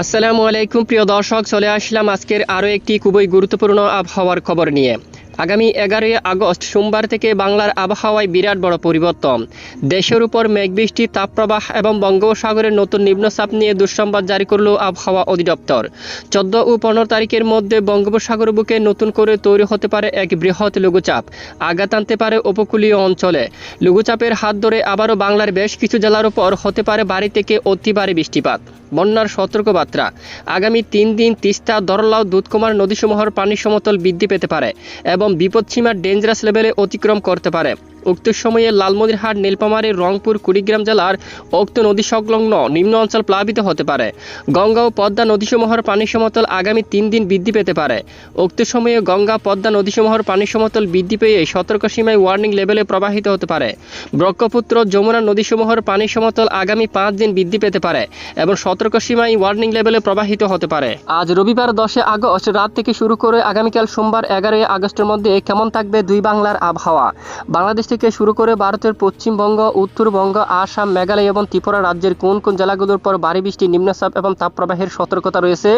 আসসালামু আলাইকুম প্রিয় দর্শক চলে আসলাম আজকের আরও একটি খুবই গুরুত্বপূর্ণ আবহাওয়ার খবর নিয়ে। আগামী এগারোই আগস্ট সোমবার থেকে বাংলার আবহাওয়ায় বিরাট বড় পরিবর্তন। দেশের উপর মেঘবৃষ্টি, তাপপ্রবাহ এবং বঙ্গোপসাগরের নতুন নিম্নচাপ নিয়ে দুঃসংবাদ জারি করল আবহাওয়া অধিদপ্তর। চোদ্দ ও পনেরো তারিখের মধ্যে বঙ্গোপসাগর বুকে নতুন করে তৈরি হতে পারে এক বৃহৎ লঘুচাপ। আঘাত আনতে পারে উপকূলীয় অঞ্চলে। লঘুচাপের হাত ধরে আবারও বাংলার বেশ কিছু জেলার উপর হতে পারে বাড়ি থেকে অতি ভারী বৃষ্টিপাত। বন্যার সতর্কবার্তা। আগামী তিন দিন তিস্তা, দরলাও, দুধকুমার নদীসমূহের পানি সমতল বৃদ্ধি পেতে পারে এবং বিপদসীমার ডেঞ্জারাস লেভেলে অতিক্রম করতে পারে। উক্ত সময়ে লালমনিরহাট নীলপামারী রংপুর, কুড়িগ্রাম জেলার উক্ত নদী সংলগ্ন নিম্ন অঞ্চল প্লাবিত হতে পারে। গঙ্গা ও পদ্মা নদীসমূহর পানি সমতল আগামী তিন দিন বৃদ্ধি পেতে পারে। উক্ত সময়ে গঙ্গা, পদ্মা নদীসমূহর পানি সমতল বৃদ্ধি পেয়ে সতর্ক সীমায় ওয়ার্নিং লেভেলে প্রবাহিত হতে পারে। ব্রহ্মপুত্র যমুনা নদীসমূহর পানি সমতল আগামী পাঁচ দিন বৃদ্ধি পেতে পারে এবং সতর্ক সীমায় ওয়ার্নিং লেভেলে প্রবাহিত হতে পারে। আজ রবিবার দশে আগস্ট রাত থেকে শুরু করে আগামীকাল সোমবার এগারোই আগস্টের মধ্যে কেমন থাকবে দুই বাংলার আবহাওয়া? বাংলাদেশ থেকে শুরু করে ভারতের পশ্চিমবঙ্গ, উত্তরবঙ্গ, আসাম, মেঘালয় এবং ত্রিপুরা রাজ্যের কোন কোন জেলাগুলোর পর ভারী বৃষ্টি, নিম্নচাপ এবং তাপপ্রবাহের সতর্কতা রয়েছে,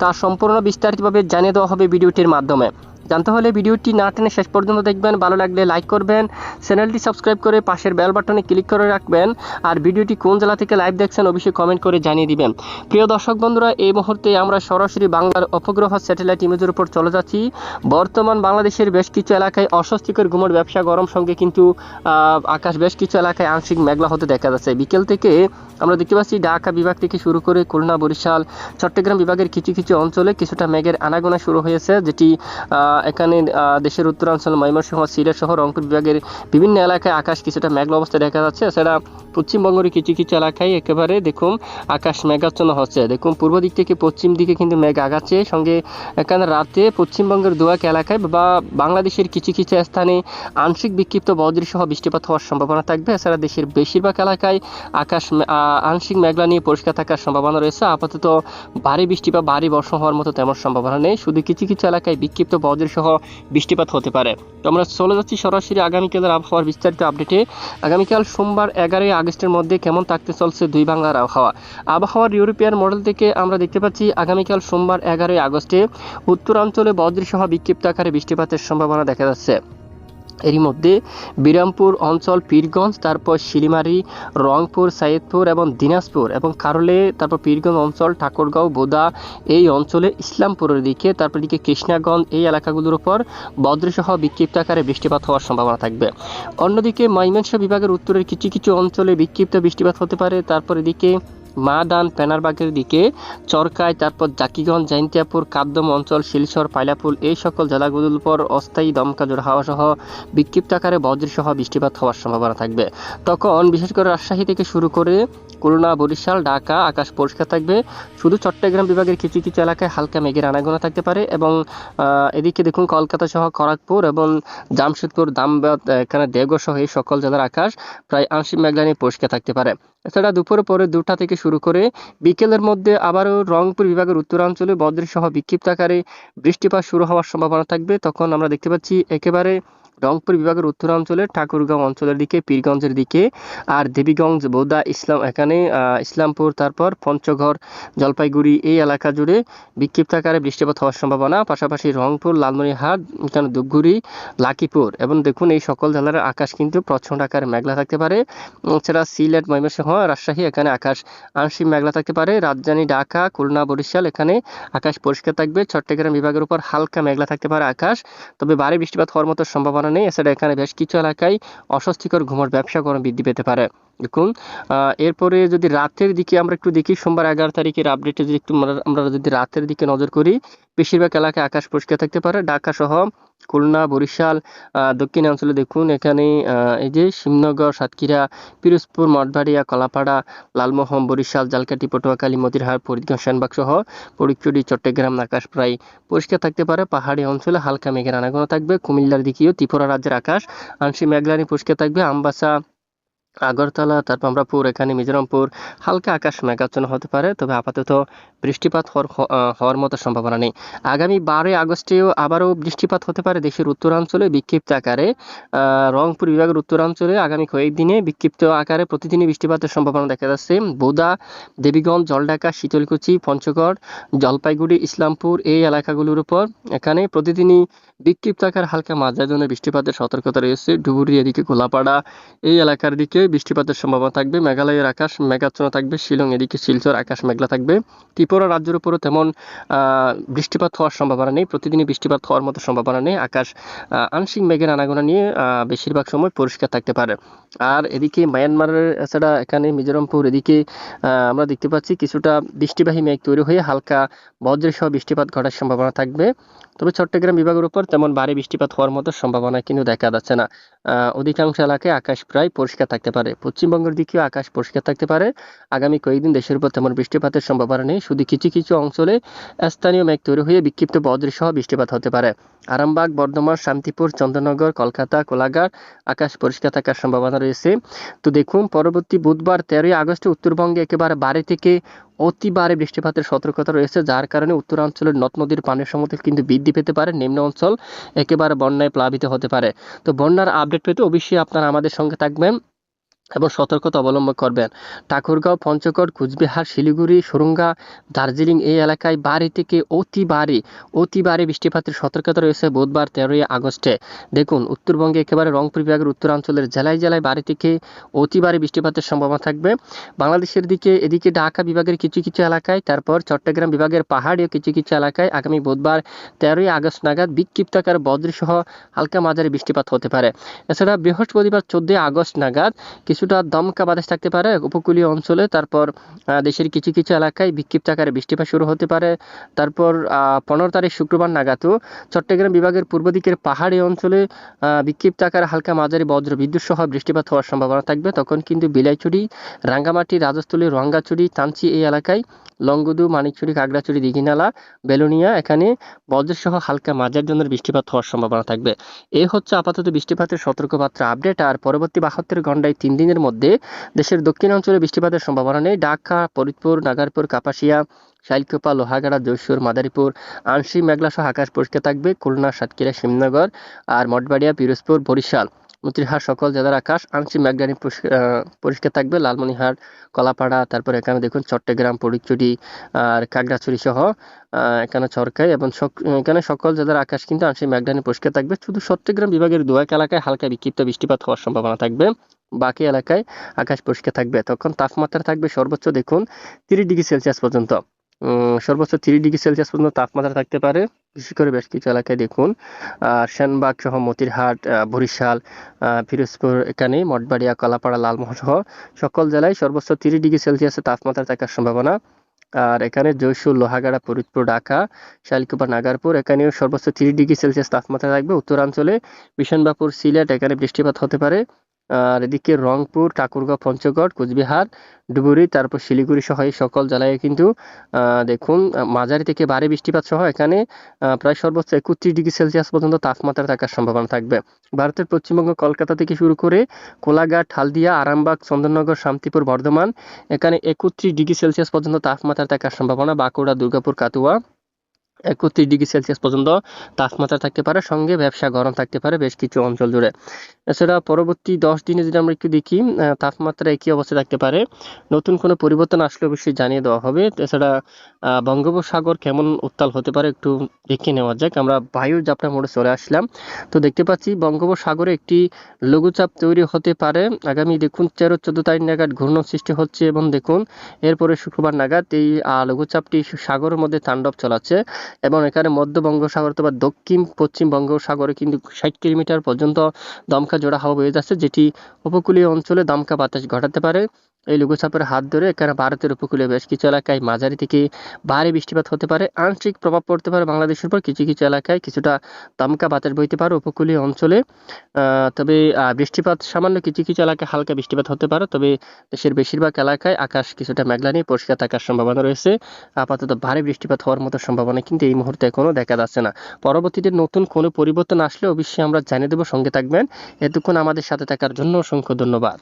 তা সম্পূর্ণ বিস্তারিতভাবে জানিয়ে দেওয়া হবে ভিডিওটির মাধ্যমে। জানতে হলে ভিডিওটি না টেনে শেষ পর্যন্ত দেখবেন। ভালো লাগলে লাইক করবেন। চ্যানেলটি সাবস্ক্রাইব করে পাশের বেল বাটনে ক্লিক করে রাখবেন। আর ভিডিওটি কোন জেলা থেকে লাইভ দেখছেন অবশ্যই কমেন্ট করে জানিয়ে দিবেন। প্রিয় দর্শক বন্ধুরা, এই মুহূর্তে আমরা সরাসরি বাংলার অপগ্রহ স্যাটেলাইট ইমেজের উপর চলে যাচ্ছি। বর্তমান বাংলাদেশের বেশ কিছু এলাকায় অস্বস্তিকর গুমোট ব্যবসা গরম সঙ্গে কিন্তু আকাশ বেশ কিছু এলাকায় আংশিক মেঘলা হতে দেখা যাচ্ছে। বিকেল থেকে আমরা দেখতে পাচ্ছি ঢাকা বিভাগ থেকে শুরু করে খুলনা, বরিশাল, চট্টগ্রাম বিভাগের কিছু কিছু অঞ্চলে কিছুটা মেঘের আনাগোনা শুরু হয়েছে, যেটি এখানে দেশের উত্তরাঞ্চল, ময়মনসিংহ, সিলেট সহ রংপুর বিভাগের বিভিন্ন এলাকায় আকাশ কিছুটা মেঘলা অবস্থায় দেখা যাচ্ছে। এছাড়া পশ্চিমবঙ্গের কিছু কিছু এলাকায় একেবারে দেখুন আকাশ মেঘাচ্ছন্ন হচ্ছে। দেখুন, পূর্ব দিক থেকে পশ্চিম দিকে কিন্তু মেঘ আগাচ্ছে। সঙ্গে এখানে রাতে পশ্চিমবঙ্গের দোয়াক এলাকায় বা বাংলাদেশের কিছু কিছু স্থানে আংশিক বিক্ষিপ্ত সহ বৃষ্টিপাত হওয়ার সম্ভাবনা থাকবে। এছাড়া দেশের বেশিরভাগ এলাকায় আকাশ আংশিক মেঘলা নিয়ে পরিষ্কার থাকার সম্ভাবনা রয়েছে। আপাতত ভারী বৃষ্টি বা ভারী বর্ষণ হওয়ার মতো তেমন সম্ভাবনা নেই। শুধু কিছু কিছু এলাকায় বিক্ষিপ্ত বজ্র সহ বৃষ্টিপাত হতে পারে। তো আমরা চলে যাচ্ছি সরাসরি আগামীকালের আবহাওয়ার বিস্তারিত আপডেটে আগামীকাল সোমবার এগারোই আগস্টের মধ্যে কেমন থাকতে চলছে দুই বাংলার আবহাওয়া? আবহাওয়ার ইউরোপিয়ান মডেল থেকে আমরা দেখতে পাচ্ছি আগামীকাল সোমবার এগারোই আগস্টে উত্তরাঞ্চলে বজ্রসহ বিক্ষিপ্ত আকারে বৃষ্টিপাতের সম্ভাবনা দেখা যাচ্ছে। এরই মধ্যে বিরামপুর অঞ্চল, পীরগঞ্জ, তারপর শিলিমারি, রংপুর সাইদপুর এবং দিনাজপুর এবং কারলে তারপর পীরগঞ্জ অঞ্চল, ঠাকুরগাঁও, বোদা এই অঞ্চলে ইসলামপুরের দিকে, তারপর দিকে কৃষ্ণাগঞ্জ এই এলাকাগুলোর উপর বজ্রসহ বিক্ষিপ্ত আকারে বৃষ্টিপাত হওয়ার সম্ভাবনা থাকবে। অন্যদিকে ময়মনসিংহ বিভাগের উত্তরের কিছু কিছু অঞ্চলে বিক্ষিপ্ত বৃষ্টিপাত হতে পারে, তারপর এদিকে মাদান পেনারবাগের দিকে, চরকায়, তারপর জাকিগঞ্জ জৈন্তিয়াপুর কাদ্দম অঞ্চল, শিলচর পাইলাপুল এই সকল জেলাগুলোর উপর অস্থায়ী দমকা জোর হাওয়া সহ বিক্ষিপ্ত আকারে বজ্রসহ বৃষ্টিপাত হওয়ার সম্ভাবনা থাকবে। তখন বিশেষ করে রাজশাহী থেকে শুরু করে খুলনা, বরিশাল, ঢাকা, আকাশ পরিষ্কার থাকবে। শুধু চট্টগ্রাম বিভাগের কিছু কিছু এলাকায় হালকা মেঘের আনাগোনা থাকতে পারে এবং এদিকে দেখুন কলকাতা সহ খড়গপুর এবং জামশেদপুর, দামবাদ এখানে দেওঘর সহ এই সকল জেলার আকাশ প্রায় আংশিক মেঘলা নিয়ে পরিষ্কার থাকতে পারে। এছাড়া দুপুরের পরে দুটা থেকে শুরু করে বিকেলের মধ্যে আবারও রংপুর বিভাগের উত্তরাঞ্চলে বজ্রসহ বিক্ষিপ্ত আকারে বৃষ্টিপাত শুরু হওয়ার সম্ভাবনা থাকবে। তখন আমরা দেখতে পাচ্ছি একেবারে রংপুর বিভাগের উত্তরাঞ্চলে ঠাকুরগাঁও অঞ্চলের দিকে, পীরগঞ্জের দিকে আর দেবীগঞ্জ বোদা ইসলাম এখানে ইসলামপুর, তারপর পঞ্চগড়, জলপাইগুড়ি এই এলাকা জুড়ে বিক্ষিপ্ত আকারে বৃষ্টিপাত হওয়ার সম্ভাবনা। পাশাপাশি রংপুর, লালমনিরহাট, এখানে ধূপগুড়ি, লাকিপুর এবং দেখুন এই সকল জেলার আকাশ কিন্তু প্রচণ্ড আকারে মেঘলা থাকতে পারে। এছাড়া সিলেট, ময়মনসিংহ, রাজশাহী এখানে আকাশ আংশিক মেঘলা থাকতে পারে। রাজধানী ঢাকা, খুলনা, বরিশাল এখানে আকাশ পরিষ্কার থাকবে। চট্টগ্রাম বিভাগের উপর হালকা মেঘলা থাকতে পারে আকাশ। তবে ভারী বৃষ্টিপাত হওয়ার মতো সম্ভাবনা নেই এছাড়া এখানে বেশ কিছু এলাকায় অস্বস্তিকর ঘুমোর ব্যবসা গরম বৃদ্ধি পেতে পারে। দেখুন এরপরে যদি রাতের দিকে আমরা একটু দেখি সোমবার এগারো তারিখের আপডেটে যদি একটু আমরা- যদি রাতের দিকে নজর করি বেশিরভাগ এলাকায় আকাশ পরিষ্কার থাকতে পারে। ঢাকা সহ খুলনা বরিশাল আহ, দক্ষিণ অঞ্চলে দেখুন এখানে এই যে শিবনগর সাতক্ষীরা পিরোজপুর মঠবাড়িয়া কলাপাড়া লালমোহন বরিশাল জালকাটি পটুয়াখালী মতিরহাট ফরিদগঞ্জ সেনবাগ সহ ফরিদচুরি চট্টগ্রাম আকাশ প্রায় পরিষ্কার থাকতে পারে। পাহাড়ি অঞ্চলে হালকা মেঘের আনাগোনা থাকবে। কুমিল্লার দিকেও ত্রিপুরা রাজ্যের আকাশ আংশিক মেঘলানি পরিষ্কার থাকবে। আমবাসা আগরতলা, তারপর আমরাপুর, এখানে মিজোরামপুর, হালকা আকাশ মেঘাচ্ছন্ন হতে পারে, তবে আপাতত বৃষ্টিপাত হওয়ার মতো সম্ভাবনা নেই। আগামী বারোই আগস্টেও আবারও বৃষ্টিপাত হতে পারে দেশের উত্তরাঞ্চলে বিক্ষিপ্ত আকারে। রংপুর বিভাগের উত্তরাঞ্চলে আগামী কয়েকদিনে বিক্ষিপ্ত আকারে প্রতিদিনই বৃষ্টিপাতের সম্ভাবনা দেখা যাচ্ছে। বোদা, দেবীগঞ্জ, জলঢাকা, শীতলকুচি, পঞ্চগড়, জলপাইগুড়ি, ইসলামপুর এই এলাকাগুলোর উপর এখানে প্রতিদিনই বিক্ষিপ্ত আকার হালকা মাঝার জন্য বৃষ্টিপাতের সতর্কতা রয়েছে। ডুবুরি এদিকে গোলাপাড়া এই এলাকার দিকে বৃষ্টিপাতের সম্ভাবনা থাকবে, মেঘালয়ের আকাশ মেঘাচ্ছন্ন থাকবে, শিলং এদিকে শিলচর, আকাশ মেঘলা থাকবে। ত্রিপুরা রাজ্যের উপরও তেমন বৃষ্টিপাত হওয়ার সম্ভাবনা নেই, প্রতিদিনই বৃষ্টিপাত হওয়ার মতো সম্ভাবনা নেই। আকাশ আংশিক মেঘের আনাগোনা নিয়ে বেশিরভাগ সময় পরিষ্কার থাকতে পারে। আর এদিকে মায়ানমারের এছাড়া এখানে মিজোরামপুর এদিকে আমরা দেখতে পাচ্ছি কিছুটা বৃষ্টিবাহী মেঘ তৈরি হয়ে হালকা বজ্রসহ বৃষ্টিপাত ঘটার সম্ভাবনা থাকবে। তবে চট্টগ্রাম বিভাগের উপর তেমন ভারী বৃষ্টিপাত হওয়ার মতো সম্ভাবনা কিন্তু দেখা যাচ্ছে না। অধিকাংশ এলাকায় আকাশ প্রায় পরিষ্কার থাকতে পারে। পশ্চিমবঙ্গের দিকেও আকাশ পরিষ্কার থাকতে পারে। আগামী কয়েকদিন দেশের উপর তেমন বৃষ্টিপাতের সম্ভাবনা নেই। শুধু কিছু কিছু অঞ্চলে স্থানীয় মেঘ তৈরি হয়ে বিক্ষিপ্ত বজ্রসহ বৃষ্টিপাত হতে পারে। আরামবাগ, বর্ধমান, শান্তিপুর, চন্দ্রনগর, কলকাতা, কোলাঘাট আকাশ পরিষ্কার থাকার সম্ভাবনা রয়েছে। তো দেখুন, পরবর্তী বুধবার তেরোই আগস্টে উত্তরবঙ্গে একেবারে বাড়ি থেকে অতি বারে বৃষ্টিপাতের সতর্কতা রয়েছে, যার কারণে উত্তরাঞ্চলের নদ নদীর পানির সমতল কিন্তু বৃদ্ধি পেতে পারে। নিম্ন অঞ্চল একেবারে বন্যায় প্লাবিত হতে পারে। তো বন্যার আপডেট পেতে অবশ্যই আপনারা আমাদের সঙ্গে থাকবেন। এবং সতর্কতা অবলম্বন করবেন। ঠাকুরগাঁও, পঞ্চগড়, কুচবিহার, শিলিগুড়ি, সুরঙ্গা, দার্জিলিং এই এলাকায় বাড়ি থেকে অতি বাড়ি অতি বাড়ি বৃষ্টিপাতের সতর্কতা রয়েছে বুধবার তেরোই আগস্টে। দেখুন, উত্তরবঙ্গে একেবারে রংপুর বিভাগের উত্তরাঞ্চলের জেলায় জেলায় বাড়ি থেকে অতি বাড়ি বৃষ্টিপাতের সম্ভাবনা থাকবে। বাংলাদেশের দিকে, এদিকে ঢাকা বিভাগের কিছু কিছু এলাকায়, তারপর চট্টগ্রাম বিভাগের পাহাড়ীয় কিছু কিছু এলাকায় আগামী বুধবার তেরোই আগস্ট নাগাদ বিক্ষিপ্তাকার বজ্রসহ হালকা মাঝারি বৃষ্টিপাত হতে পারে। এছাড়া বৃহস্পতিবার চোদ্দই আগস্ট নাগাদ কিছুটা দমকা বাতাস থাকতে পারে উপকূলীয় অঞ্চলে। তারপর দেশের কিছু কিছু এলাকায় বিক্ষিপ্ত আকারে বৃষ্টিপাত শুরু হতে পারে। তারপর পনেরো তারিখ শুক্রবার নাগাদও চট্টগ্রাম বিভাগের পূর্ব দিকের পাহাড়ি অঞ্চলে বিক্ষিপ্ত আকারে হালকা মাঝারি বজ্র বিদ্যুৎ সহ বৃষ্টিপাত হওয়ার সম্ভাবনা থাকবে। তখন কিন্তু বিলাইছড়ি রাঙ্গামাটি রাজস্থলী রঙ্গাচুরি তাঞ্চি এই এলাকায় লংগুদু, মানিকচুরি কাগড়াচুরি দিঘিনালা, বেলুনিয়া এখানে বজ্রসহ হালকা মাঝারি জন্য বৃষ্টিপাত হওয়ার সম্ভাবনা থাকবে। এই হচ্ছে আপাতত বৃষ্টিপাতের সতর্কবার্তা আপডেট। আর পরবর্তী বাহাত্তর ঘন্টায় তিন দিনের মধ্যে দেশের দক্ষিণাঞ্চলে বৃষ্টিপাতের সম্ভাবনা নেই। ঢাকা, ফরিদপুর, নাগারপুর, কাপাসিয়া, শাইলকোপা, লোহাগাড়া জৈশোর মাদারীপুর, আংশিক মেঘলা সহ আকাশ পরিষ্কার থাকবে। খুলনা, সাতক্ষীরা শিবনগর আর মঠবাড়িয়া, পিরোজপুর, বরিশাল। মতিরহাট সকল জেলার আকাশ, আংশিক মেঘলানি পরিষ্কার থাকবে। লালমনিরহাট, কলাপাড়া, তারপর এখানে দেখুন চট্টগ্রাম, পরিচুরি আর কাগড়াছড়ি সহ এখানে চরকাই এবং এখানে সকল জেলার আকাশ কিন্তু আংশিক মেঘলানি পরিষ্কার থাকবে। শুধু চট্টগ্রাম বিভাগের দু এক এলাকায় হালকা বিক্ষিপ্ত বৃষ্টিপাত হওয়ার সম্ভাবনা থাকবে। বাকি এলাকায় আকাশ পরিষ্কার থাকবে। তখন তাপমাত্রা থাকবে সর্বোচ্চ দেখুন তিরিশ ডিগ্রি সেলসিয়াস পর্যন্ত। সর্বোচ্চ তিরিশ ডিগ্রি সেলসিয়াস পর্যন্ত তাপমাত্রা থাকতে পারে। বিশেষ করে বেশ কিছু এলাকায় দেখুন, আর সেনবাগ সহ মতিরহাট বরিশাল ফিরোজপুর, এখানে মঠবাড়িয়া, কলাপাড়া, লালমোহন সহ সকল জেলায় সর্বোচ্চ তিরিশ ডিগ্রি সেলসিয়াসের তাপমাত্রা থাকার সম্ভাবনা। আর এখানে জয়সুর, লোহাগাড়া, ফরিদপুর, ঢাকা, শালকুপা, নাগারপুর, এখানেও সর্বোচ্চ তিরিশ ডিগ্রি সেলসিয়াস তাপমাত্রা থাকবে। উত্তরাঞ্চলে বিশনবাপুর সিলেট, এখানে বৃষ্টিপাত হতে পারে। আর এদিকে রংপুর, ঠাকুরগাঁও, পঞ্চগড়, কোচবিহার ডুবুরি তারপর শিলিগুড়ি সহ এই সকল জেলায় কিন্তু দেখুন মাঝারি থেকে ভারী বৃষ্টিপাত সহ এখানে প্রায় সর্বোচ্চ একত্রিশ ডিগ্রি সেলসিয়াস পর্যন্ত তাপমাত্রা থাকার সম্ভাবনা থাকবে। ভারতের পশ্চিমবঙ্গ, কলকাতা থেকে শুরু করে কোলাঘাট, হালদিয়া, আরামবাগ, চন্দননগর, শান্তিপুর, বর্ধমান, এখানে একত্রিশ ডিগ্রি সেলসিয়াস পর্যন্ত তাপমাত্রা থাকার সম্ভাবনা, বাঁকুড়া, দুর্গাপুর কাতুয়া একত্রিশ ডিগ্রি সেলসিয়াস পর্যন্ত তাপমাত্রা থাকতে পারে, সঙ্গে ব্যবসা গরম থাকতে পারে বেশ কিছু অঞ্চল জুড়ে। এছাড়া পরবর্তী দশ দিনে যদি আমরা একটু দেখি তাপমাত্রা একই অবস্থা থাকতে পারে। নতুন কোনো পরিবর্তন আসলে অবশ্যই জানিয়ে দেওয়া হবে। এছাড়া বঙ্গোপসাগর কেমন উত্তাল হতে পারে একটু দেখে নেওয়া যাক। আমরা বায়ুর জাপটা মোড়ে চলে আসলাম। তো দেখতে পাচ্ছি বঙ্গোপসাগরে একটি লঘুচাপ তৈরি হতে পারে। আগামী দেখুন, তেরো চোদ্দ তারিখ নাগাদ ঘূর্ণন সৃষ্টি হচ্ছে এবং দেখুন, এরপরে শুক্রবার নাগাদ এই লঘুচাপটি সাগরের মধ্যে তাণ্ডব চালাচ্ছে। এবং এখানে মধ্য তো অথবা দক্ষিণ পশ্চিম বঙ্গোসাগরে কিন্তু ষাট কিলোমিটার পর্যন্ত দমকা জোড়া হাওয়া বয়ে যাচ্ছে, যেটি উপকূলীয় অঞ্চলে দমকা বাতাস ঘটাতে পারে। এই লঘুচাপের হাত ধরে এখানে ভারতের উপকূলীয় বেশ কিছু এলাকায় মাঝারি থেকে ভারী বৃষ্টিপাত হতে পারে। আংশিক প্রভাব পড়তে পারে বাংলাদেশের উপর। কিছু কিছু এলাকায় কিছুটা দমকা বাতাস বইতে পারে উপকূলীয় অঞ্চলে। তবে বৃষ্টিপাত সামান্য কিছু কিছু এলাকায় হালকা বৃষ্টিপাত হতে পারে। তবে দেশের বেশিরভাগ এলাকায় আকাশ কিছুটা মেঘলা নিয়ে পরিষ্কার থাকার সম্ভাবনা রয়েছে। আপাতত ভারী বৃষ্টিপাত হওয়ার মতো সম্ভাবনা কিন্তু এই মুহূর্তে এখনও দেখা যাচ্ছে না। পরবর্তীতে নতুন কোনো পরিবর্তন আসলে অবশ্যই আমরা জানিয়ে দেবো। সঙ্গে থাকবেন। এতক্ষণ আমাদের সাথে থাকার জন্য অসংখ্য ধন্যবাদ।